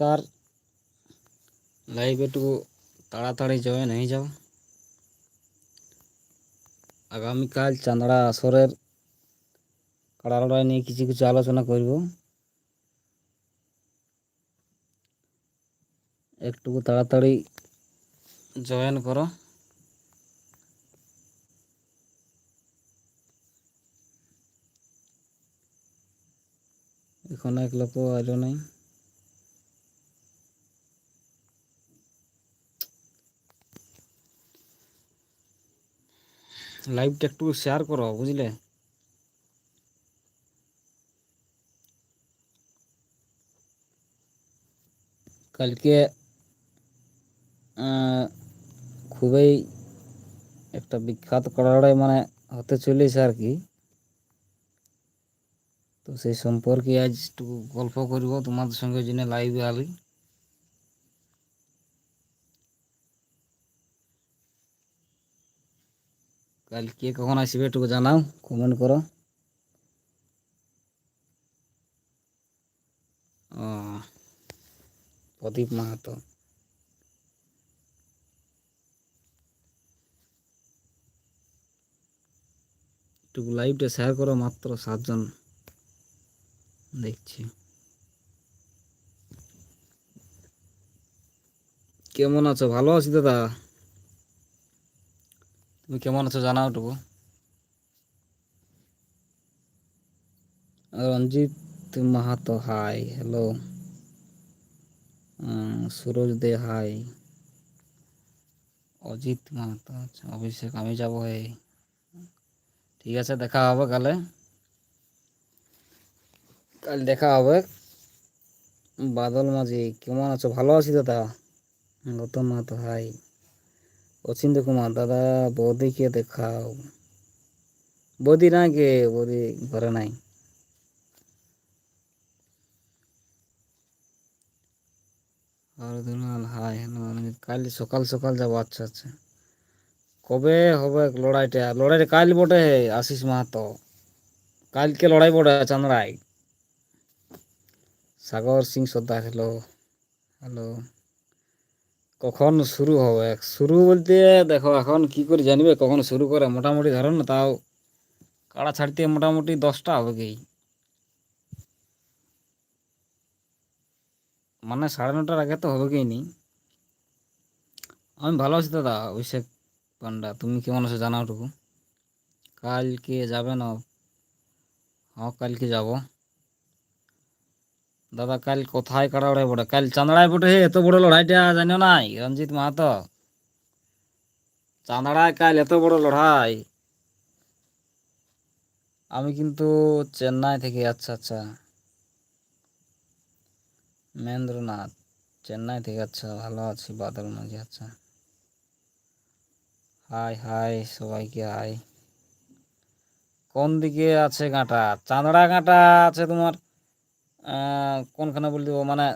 কার live একটু তাড়াতাড়ি join হয়ে যাও আগামীকাল চাঁদড়া আসরের কাড়া লড়াই নিয়ে কিছু কিছু আলোচনা করব একটু তাড়াতাড়ি জয়েন করো এখন এক লোক আইলো নাই লাইভটা একটু শেয়ার করো বুঝলে কালকে আহ, খুবই একটা বিখ্যাত কড়াড়াই মানে হতে চলেছে আর কি। তো সেই সম্পর্কে আজ একটু গল্প করব তোমাদের সঙ্গে জন্য লাইভে আলি। কাল কে কখন আসবে একটু জানাও কমেন্ট করো। ও, প্রদীপ মাহাতো। একটু লাইভটা শেয়ার করো, মাত্র সাতজন দেখছি। কেমন আছো? ভালো আছি দাদা তুমি কেমন আছো জানাও টুকু Ranjit Mahato hi hello Suraj De hi Ajit Mahato আচ্ছা অভিষেক, আমি যাব এই ঠিক আছে, দেখা হবে কালে। কাল দেখা হবে। বাদল মাঝি, কেমন আছো? ভালো আছি দাদা গৌতম মাহাতো হাই অচিন্ত কুমার দাদা বৌদিকে দেখাও বৌদি না কে বৌদি ঘরে নাই আর দুলাল হাই হ্যালো কাল সকাল সকাল যাব আচ্ছা আচ্ছা কবে হবে লড়াইটা লড়াইটা কাল বটে আশিস মাহাতো কালকে লড়াই বটে চান্দ্রাই সাগর সিং সর্দার হ্যালো হ্যালো কখন শুরু হবে? শুরু বলতে দেখো, এখন কি করে জানবে, কখন শুরু করে? মোটামুটি ধরো না, তাও কাড়া ছাড়তে মোটামুটি দশটা হবে কি? মানে সাড়ে নটার আগে তো হবে কি নি? আমি ভালো আছি দাদা অভিষেক পান্ডা, তুমি কেমন আছো জানাও টুকু কালকে যাবে না? হ্যাঁ কালকে যাব। দাদা, কাল কোথায় কাড়া লড়াই বটে? কাল চাঁদড়ায় বটে হে, এত বড় লড়াইটা, জানিও নাই? রঞ্জিত মাহাতো। চাঁদড়ায় কাল এত বড় লড়াই। আমি কিন্তু চেন্নাই থেকে আচ্ছা আচ্ছা। মহেন্দ্রনাথ, চেন্নাই থেকে আচ্ছা ভালো আছি, বাদল মাঝি আচ্ছা। হাই হাই, সবাইকে হাই। কোন দিকে আছে গাঁটা চাঁদড়া গাঁটা আছে তোমার? কোনখানে বলে দেবো? মানে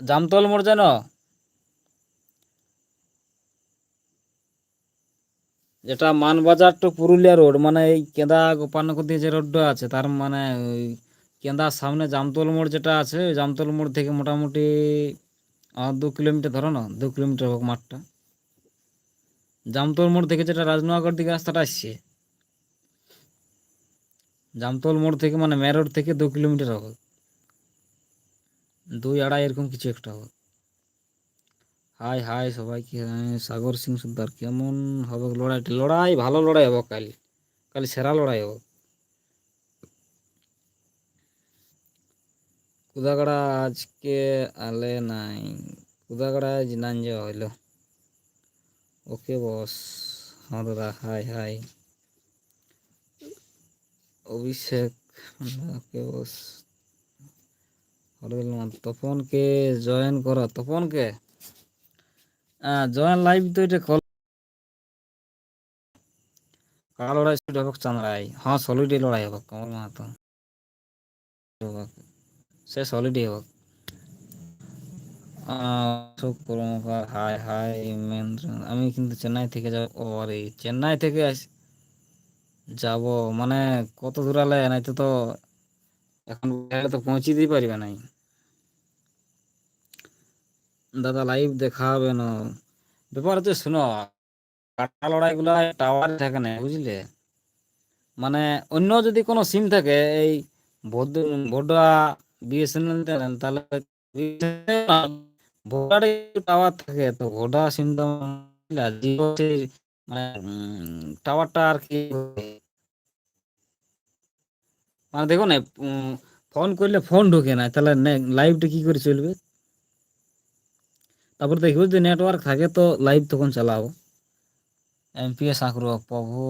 জামতল মোড় যেন? যেটা মানবাজার টু পুরুলিয়া রোড মানে এই কেদা গোপালনগর দিয়ে যে রোডটা আছে, তার মানে ওই কেঁদার সামনে জামতল মোড় যেটা আছে, ওই জামতল মোড় থেকে মোটামুটি দু কিলোমিটার, ধরো না, দু কিলোমিটার হোক মাঠটা। জামতল মোড় থেকে যেটা রাজনগর দিকে রাস্তাটা আসছে, জামতল মোড় থেকে মানে মেরোড থেকে দু কিলোমিটার হবে। দুই আড়াই এরকম কিছু একটা হবে হাই হাই সবাইকে হাই, সাগর সিং সর্দার কেমন হবে লড়াইটা লড়াই ভালো লড়াই হবে কাল কাল সেরা লড়াই হবে কুদাগড়া আজকে আলে নাই কুদাগড়া আজ নান যাওয়া হইল ওকে বস হ্যাঁ দাদা hi hi Abhishek okay boss Hardul Mahato, তপনকে join করো। তপনকে? জয়েন লাইভ তো এটা কল কাল লড়াই শুরু হবে চাঁদড়াই হ্যাঁ সলিডে লড়াই হবে, কমল মাহাতো। সে সলিডে হবে অশোক কর্মকার হাই হাই আমি কিন্তু চেন্নাই থেকে যাব, ও, আরে, চেন্নাই থেকে যাব। মানে কত দূর আলে নাই তো তো এখন তো পৌঁছে দিতে পারবে নাই। দাদা লাইভ দেখা হবে না। ব্যাপার হচ্ছে শুনো, কাটা লড়াইগুলা টাওয়ার থাকে না, বুঝলে? মানে অন্য যদি কোনো সিম থাকে, এই ভোডা বিএসএনএল তাহলে ভোডার টাওয়ার থাকে, তো ভোডা সিম তো মানে টাওয়ারটা আর কি মানে দেখো না ফোন করলে ফোন ঢোকে না, তাহলে লাইভটা কি করে চলবে? তারপর দেখব যদি নেটওয়ার্ক থাকে তো লাইভ তখন চালাবো। এমপিএস আঁকড়ো প্রভু,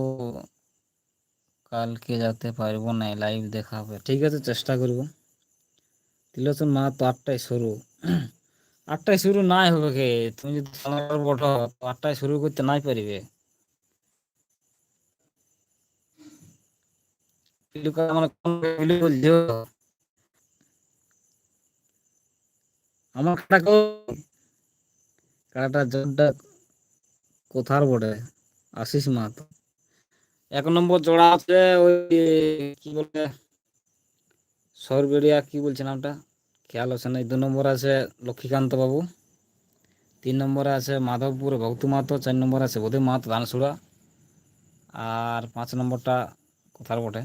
কালকে যেতে পারব না লাইভ দেখাবে ঠিক আছে, চেষ্টা করব। তিলোচন মা তো আটটায় শুরু। আটটায় শুরু নাই হবে কে? তুমি যদি বটো আটটায় শুরু করতে নাই পারিবে। আমার কাটা জোরটা কোথার বটে? আশিস মাহাতো এক নম্বর জোড়া আছে, ওই কি বলে, সরবেড়িয়া, কি বলছে নামটা? খেয়াল আছে না দু নম্বর আছে লক্ষ্মীকান্ত বাবু। তিন নম্বরে আছে মাধবপুর ভক্ত মাহাতো চার নম্বর আছে বোধে মাহাতো ধানসুড়া। আর পাঁচ নম্বরটা কোথার বটে?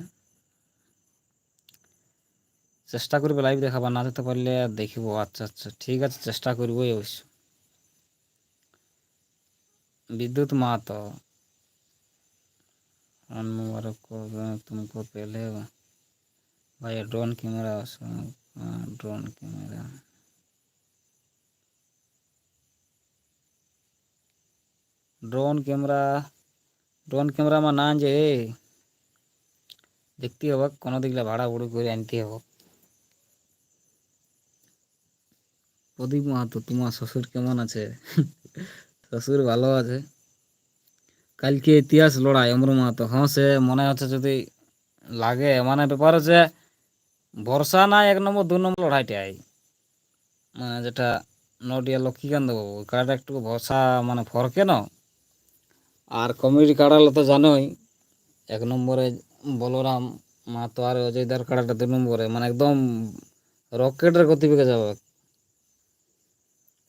চেষ্টা করবে লাইভ দেখাবা না যেতে পারলে দেখিব আচ্ছা আচ্ছা ঠিক আছে চেষ্টা করবই অবশ্য विद्युत मातो मुबारक को तुमको पहले भाई drone camera drone camera drone camera drone camera में ना जे দেখতে হবে কোনো দিকলে ভাড়া বুড়ি করে আনতে হবে প্রদীপ মাহাতো, তোমার শ্বশুর কেমন আছে? শ্বশুর ভালো আছে। কালকে ইতিহাস লড়াই, অমর মাহাতো। হ্যাঁ সে মনে হচ্ছে যদি লাগে মানে ব্যাপার হচ্ছে, ভরসা না এক নম্বর, দু নম্বর লড়াইটাই। মানে যেটা নডিয়া লক্ষ্মীকান্ত বাবু কাড়াটা একটু ভরসা মানে ফরকে ন আর কমিটি কাড়ালে তো জানোই, এক নম্বরে বলরাম মাহাতো আর অজয়দার কার্ডটা দু নম্বরে মানে একদম রকেটের গতিবেগে যাবে।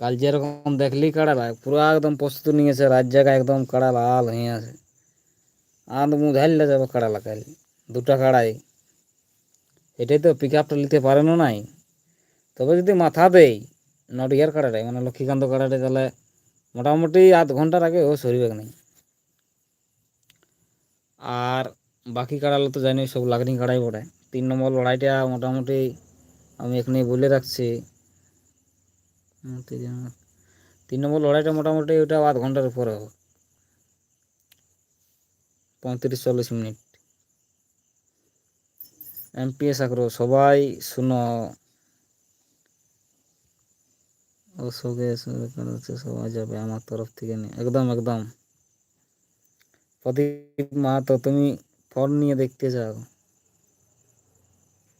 কাল যেরকম দেখলি কাড়ারা পুরো একদম প্রস্তুত নিয়েছে রাত জায়গায় একদম কাড়া লাল হয়ে আছে। আর মুঝাইলে যাব কাড়া লাগাই দুটা কাড়াই। এটাই তো পিক আপটা নিতে পারে না নাই। তবে যদি মাথা দেই, নডিয়ার কাড়াটাই মানে লক্ষ্মীকান্ত কাড়াটাই, তাহলে মোটামুটি আধ ঘণ্টার আগে ও সরিবে নেই আর বাকি কাড়ালে তো জানি সব লাগনি কাড়াই বটে। তিন নম্বর লড়াইটা মোটামুটি আমি এখানে বলে রাখছি। তিন নম্বর লড়াইটা মোটামুটি ওটা আধ ঘণ্টার উপরে হবে। পঁয়ত্রিশ, চল্লিশ মিনিট। এমপিএস আগ্রহ, সবাই শুনো অশোকে সবাই যাবে আমার তরফ থেকে একদম একদম। প্রদীপ মাহাতো তুমি ফোন নিয়ে দেখতে যাও।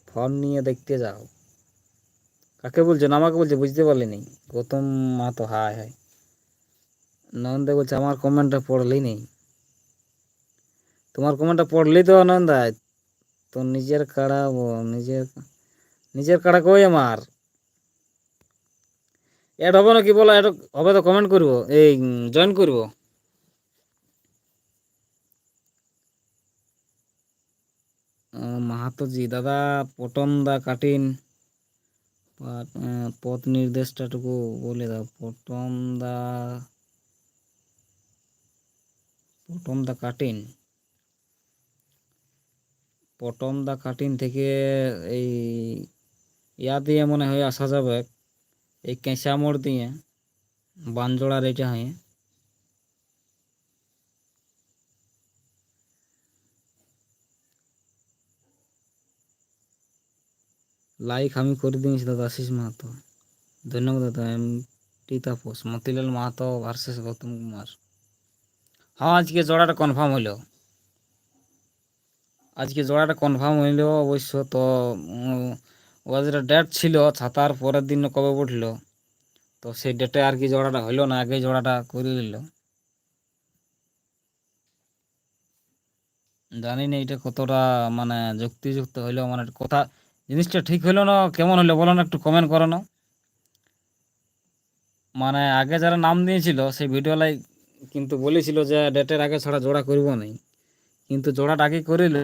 ফোন নিয়ে দেখতে যাও। কাকে বলছেন আমাকে বলছে, বুঝতে পারলিনি। গৌতম মা তো হায় হায়। নন্দা বলছে, আমার কমেন্টটা পড়লেই নেই তোমার কমেন্টটা পড়লেই তো নন্দা তো নিজের কাড়া নিজের নিজের কাড়া কই আমার? এড হবে না কি বলো, এড হবে তো কমেন্ট করব। এই জয়েন করব। মাহাতোজি দাদা, পটন দা, কাটিন। পথ নির্দেশটাটুকু বলে দাও। প্রথম দা প্রথম দা কাটিন। প্রথম দা কাটিন থেকে এই ইয়া দিয়ে মনে হয় আসা যাবে, এই কেঁচা মোড় দিয়ে বানজোড়ার এটা হয়ে। লাইক আমি করে দিয়েছি দাদা, আশিস মাহাতো। ধন্যবাদ দাদা M T Tapas, Motilal Mahato versus Goutam Kumar. হ্যাঁ আজকে জোড়াটা কনফার্ম হইল। আজকে জোড়াটা কনফার্ম হইল অবশ্য তো ও যেটা ডেট ছিল ছাতার পরের দিন কবে উঠল, তো সেই ডেটে আর কি জোড়াটা হইল না আগে জোড়াটা করে নিল জানি না এটা কতটা মানে যুক্তিযুক্ত হইল মানে কথা জিনিসটা ঠিক হলো না, কেমন হলো বলো না, একটু কমেন্ট করো না। মানে আগে যারা নাম দিয়েছিল, সেই ভিডিওলাই কিন্তু বলেছিল যে ডেটের আগে ছাড়া জোড়া করব নাই। কিন্তু জোড়াটা আগে করিল,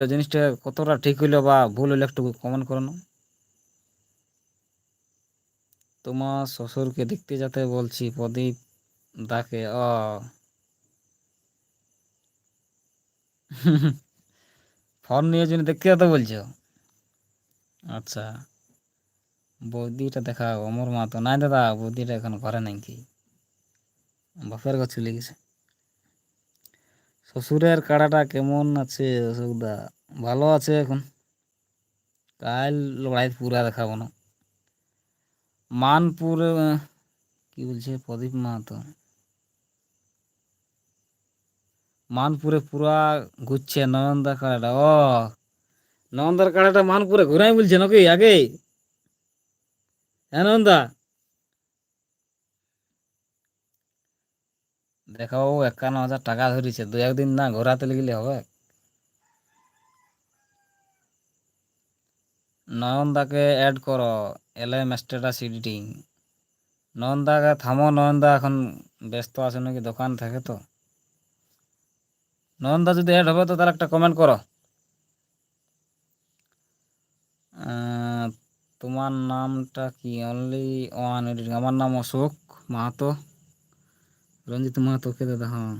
জিনিসটা কতটা ঠিক হইল বা ভুল হইল একটু কমেন্ট করো না। তোমার শ্বশুরকে দেখতে যেতে বলছি, প্রদীপ দাকে, ও। ফোন নিয়ে জন্য দেখতে যেতে বলছো? আচ্ছা। বৌদিটা দেখা অমর মা তো। নাই দাদা, বৌদিটা এখন ঘরে নাই কি? বাপের ঘর চলে গেছে। শ্বশুরের কাড়াটা কেমন আছে অশোকদা? ভালো আছে এখন। কাল লড়াই পুরা দেখাবো না। মানপুর কি বলছে প্রদীপ মাহাতো মানপুরে পুরা ঘুরছে নয়নদা কাড়াটা। ও নয়নদার কাড়াটা মানপুরে ঘুরাই বলছে নাকি আগে? হ্যাঁ নয়নদা দেখাও একান্ন হাজার টাকা ধরেছে। দু একদিন না ঘোরাতে গেলে হবে। নয়নদাকে অ্যাড করো। এল এম স্ট্যাটাস এডিটিং নয়নদাকে থামো, নয়নদা এখন ব্যস্ত আছে নাকি দোকান থাকে তো? নয়নদা যদি অ্যাড হবে তো তার একটা কমেন্ট করো। তোমার নামটা কি? অনলি ওয়ান এডিটিং আমার নাম অশোক মাহাতো রঞ্জিত মাহাতো কে দাদা হ্যাঁ।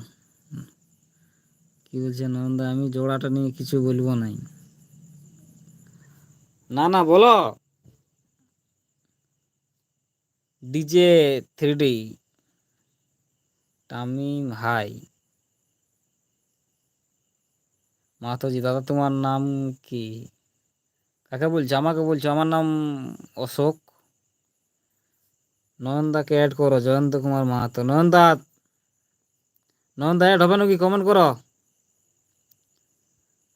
কি বলছে নয়নদা আমি জোড়াটা নিয়ে কিছু বলব নাই। না না বলো। DJ three D Tamim hi মাহাতোজি দাদা তোমার নাম কি? কাকে বলছো আমাকে বলছো? আমার নাম অশোক। নয়নদাকে অ্যাড করো, জয়ন্ত কুমার মাহাতো। নয়নদা নয়নদা অ্যাড হবে নাকি? কমেন্ট করো।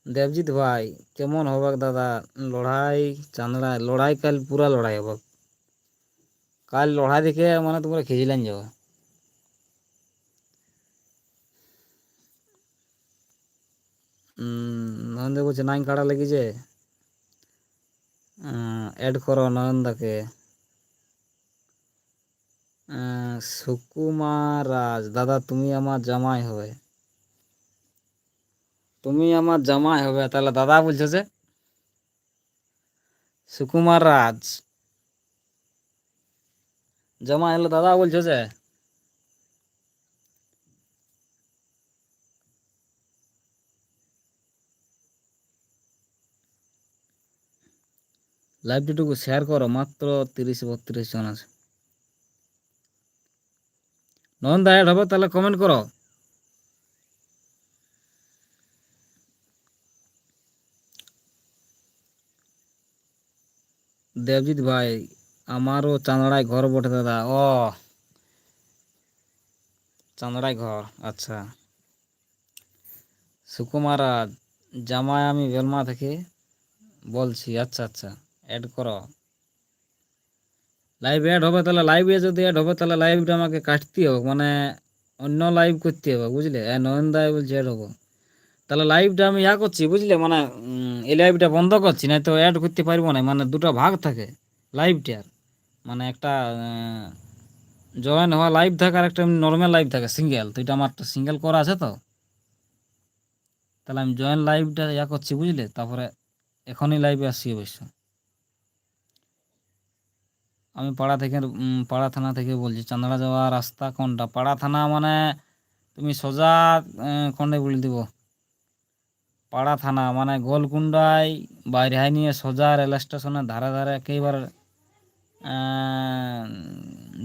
দেবজিৎ ভাই, কেমন হবে দাদা? লড়াই চান্দড়া লড়াই কাল পুরা লড়াই হবে কাল লড়াই দেখে মানে তোমরা খেজিলাম যাবে। নয়নদা বলছে, নাইন কাটা লেগেছে। অ্যাড করো নয়নদাকে সুকুমার রাজ, দাদা তুমি আমার জামাই হবে। তুমি আমার জামাই হবে, তাহলে দাদা বলছো যে সুকুমার রাজ। জামাই হলো দাদা বলছো যে লাইভটিটুকু শেয়ার করো, মাত্র তিরিশ বত্রিশ জন আছে। নন্দা অ্যাড হবে, তাহলে কমেন্ট করো। দেবজিৎ ভাই, আমারও চাঁদড়ায় ঘর বটে দাদা। ও চাঁদড়ায় ঘর আচ্ছা। সুকুমারা, জামাই আমি বেলমা থেকে বলছি আচ্ছা আচ্ছা। অ্যাড করো। লাইভ অ্যাড হবে তাহলে লাইভে যদি অ্যাড হবে তাহলে লাইভটা আমাকে কাটতে হবে মানে অন্য লাইভ করতে হবে, বুঝলে? নয়ন দায় বলছে অ্যাড হব। তাহলে লাইভটা আমি ইয়া করছি, বুঝলে? মানে এই লাইভটা বন্ধ করছি না তো অ্যাড করতে পারব না মানে দুটো ভাগ থাকে লাইভটার মানে একটা জয়েন হওয়া লাইভ থাকে আর একটা নর্মাল লাইভ থাকে সিঙ্গেল তো এটা আমার সিঙ্গেল করা আছে তো। তাহলে আমি জয়েন লাইভটা ইয়া করছি, বুঝলে? তারপরে এখনই লাইভে আসছি অবশ্য। আমি পাড়া থেকে পাড়া থানা থেকে বলছি চান্দড়া যাওয়ার রাস্তা কোনটা? পাড়া থানা মানে তুমি সোজা কোনটায় বলে দিব? পাড়া থানা মানে গোলকুন্ডায় বাইরে নিয়ে সোজা রেল স্টেশনের ধারে ধারে একেবারে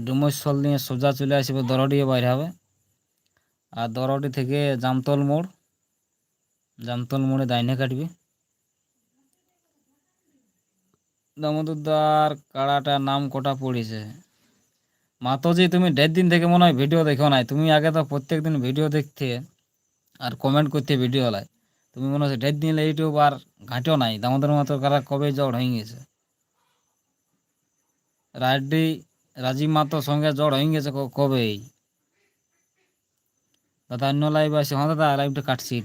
ডুমস্থল নিয়ে সোজা চলে আসবে দরডিয়ে বাইরে হবে। আর দরডি থেকে জামতল মোড়, জামতল মোড়ে দাইনে কাটবে। দামোদরদার কাড়াটার নাম কটা পড়েছে? মাতোজি, তুমি দেড় দিন থেকে মনে হয় ভিডিও দেখো নাই। তুমি আগে তো প্রত্যেক দিন ভিডিও দেখতে আর কমেন্ট করতে ভিডিও লাই। তুমি মনে হচ্ছে দেড় দিন ইউটিউব আর ঘাঁটেও নাই। দামোদর মতো কারা কবে জ্বর হয়ে গেছে? রাড্ডি, রাজীব মাতোর সঙ্গে জ্বর হয়ে গেছে কবেই? দাদা, অন্য লাইভ আছে হ্যাঁ দাদা লাইভটা কাটছি।